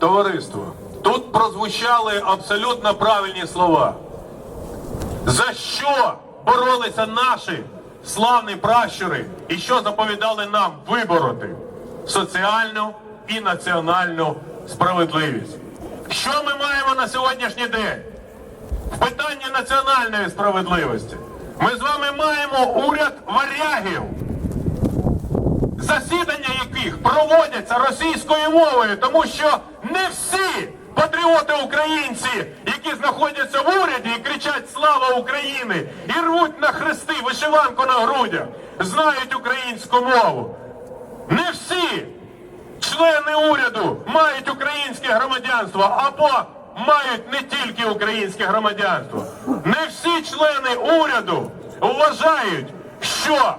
Товариство, тут прозвучали абсолютно правильні слова. За що боролися наші славні пращури і що заповідали нам вибороти? Соціальну і національну справедливість. Що ми маємо на сьогоднішній день? В питанні національної справедливості. Ми з вами маємо уряд варягів, засідання яких проводяться російською мовою, тому що не всі патріоти українці, які знаходяться в уряді і кричать Слава Україні і рвуть на хрести вишиванку на грудях, знають українську мову. Не всі члени уряду мають українське громадянство або мають не тільки українське громадянство. Не всі члени уряду вважають, що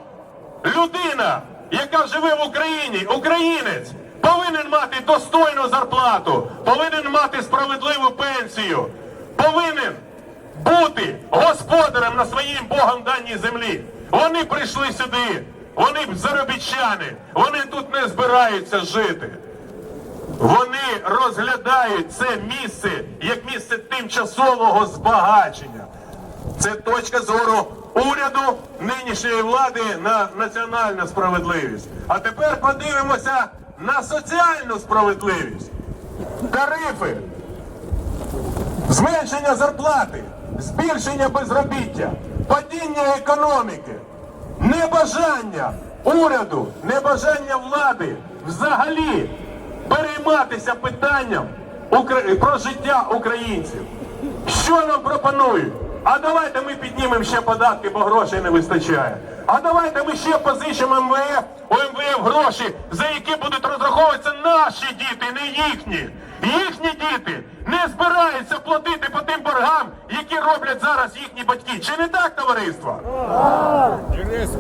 людина, яка живе в Україні, українець, повинен мати достойну зарплату, повинен мати справедливу пенсію, повинен бути господарем на своїй Богом даній землі. Вони прийшли сюди, вони заробітчани, вони тут не збираються жити. Вони розглядають це місце як місце тимчасового збагачення. Це точка зору уряду нинішньої влади на національну справедливість. А тепер подивимося на соціальну справедливість. Тарифи, зменшення зарплати, збільшення безробіття, падіння економіки, небажання уряду, небажання влади взагалі перейматися питанням про життя українців. Що нам пропонують? А давайте ми піднімемо ще податки, бо грошей не вистачає. А давайте ми ще позичимо МВФ, у МВФ гроші, за які будуть розраховуватися наші діти, не їхні. Їхні діти не збираються платити по тим боргам, які роблять зараз їхні батьки. Чи не так, товариство?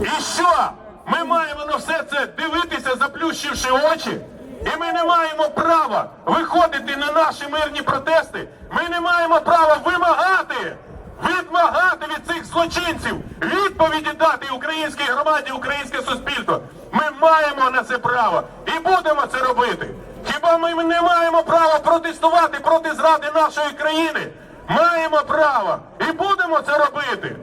І що? Ми маємо на все це дивитися, заплющивши очі. І ми не маємо права виходити на наші мирні протести. Ми не маємо права вимагати, відмагати від цих злочинців, відповіді дати українській громаді, українське суспільство. Ми маємо на це право і будемо це робити. Хіба ми не маємо права протестувати проти зради нашої країни? Маємо право і будемо це робити.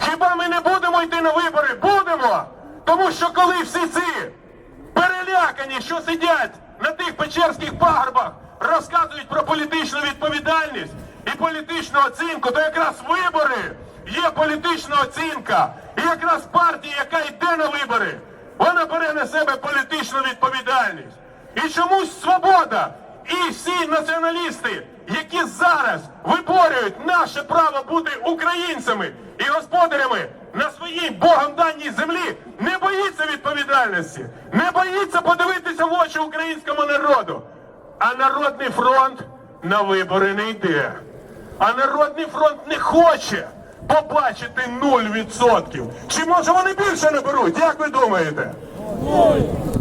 Хіба ми не будемо йти на вибори? Будемо! Тому що коли всі ці перелякані, що сидять на тих печерських пагорбах, розказують про політичну відповідальність і політичну оцінку, то якраз вибори є політична оцінка. І якраз партія, яка йде на вибори, вона бере на себе політичну відповідальність. І чомусь свобода і всі націоналісти, які зараз виборюють наше право бути українцями і господарями на своїй Богом даній землі, не боїться відповідальності, не боїться подивитися в очі українському народу. А Народний фронт на вибори не йде. А Народний фронт не хоче побачити 0%. Чи може вони більше не беруть? Як ви думаєте?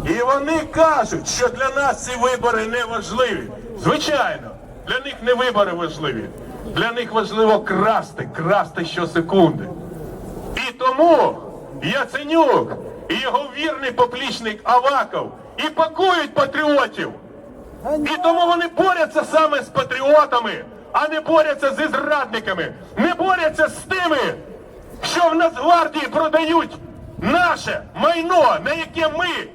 І вони кажуть, що для нас ці вибори не важливі. Звичайно, для них не вибори важливі. Для них важливо красти, красти щосекунди. І тому Яценюк і його вірний поплічник Аваков і пакують патріотів. І тому вони борються саме з патріотами, а не борються зі зрадниками, не борються з тими, що в Нацгвардії продають наше майно, на яке ми,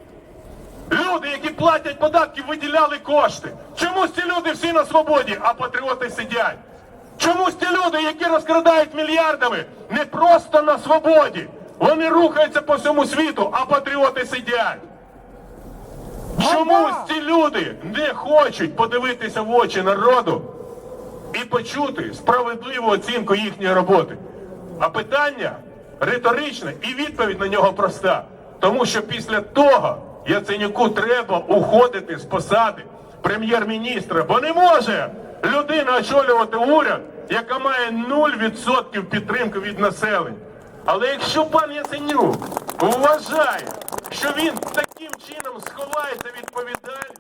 люди, які платять податки, виділяли кошти. Чомусь ці люди всі на свободі, а патріоти сидять. Чомусь ті люди, які розкрадають мільярдами, не просто на свободі. Вони рухаються по всьому світу, а патріоти сидять. Чомусь ці люди не хочуть подивитися в очі народу і почути справедливу оцінку їхньої роботи. А питання риторичне і відповідь на нього проста. Тому що після того Яценюку треба уходити з посади прем'єр-міністра, бо не може людина очолювати уряд, яка має 0% підтримки від населення. Але якщо пан Яценюк вважає, що він таким чином сховається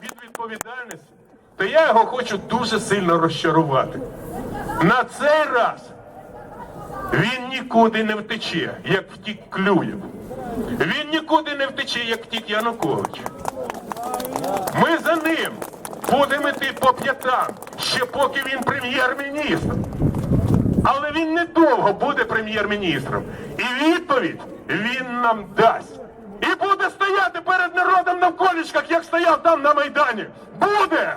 від відповідальності, то я його хочу дуже сильно розчарувати. На цей раз він нікуди не втече, як втік Клюєв. Він нікуди не втече, як втік Янукович. Ми за ним. Будемо йти по п'ятам, ще поки він прем'єр-міністр. Але він недовго буде прем'єр-міністром. І відповідь він нам дасть. І буде стояти перед народом на колічках, як стояв там на Майдані. Буде!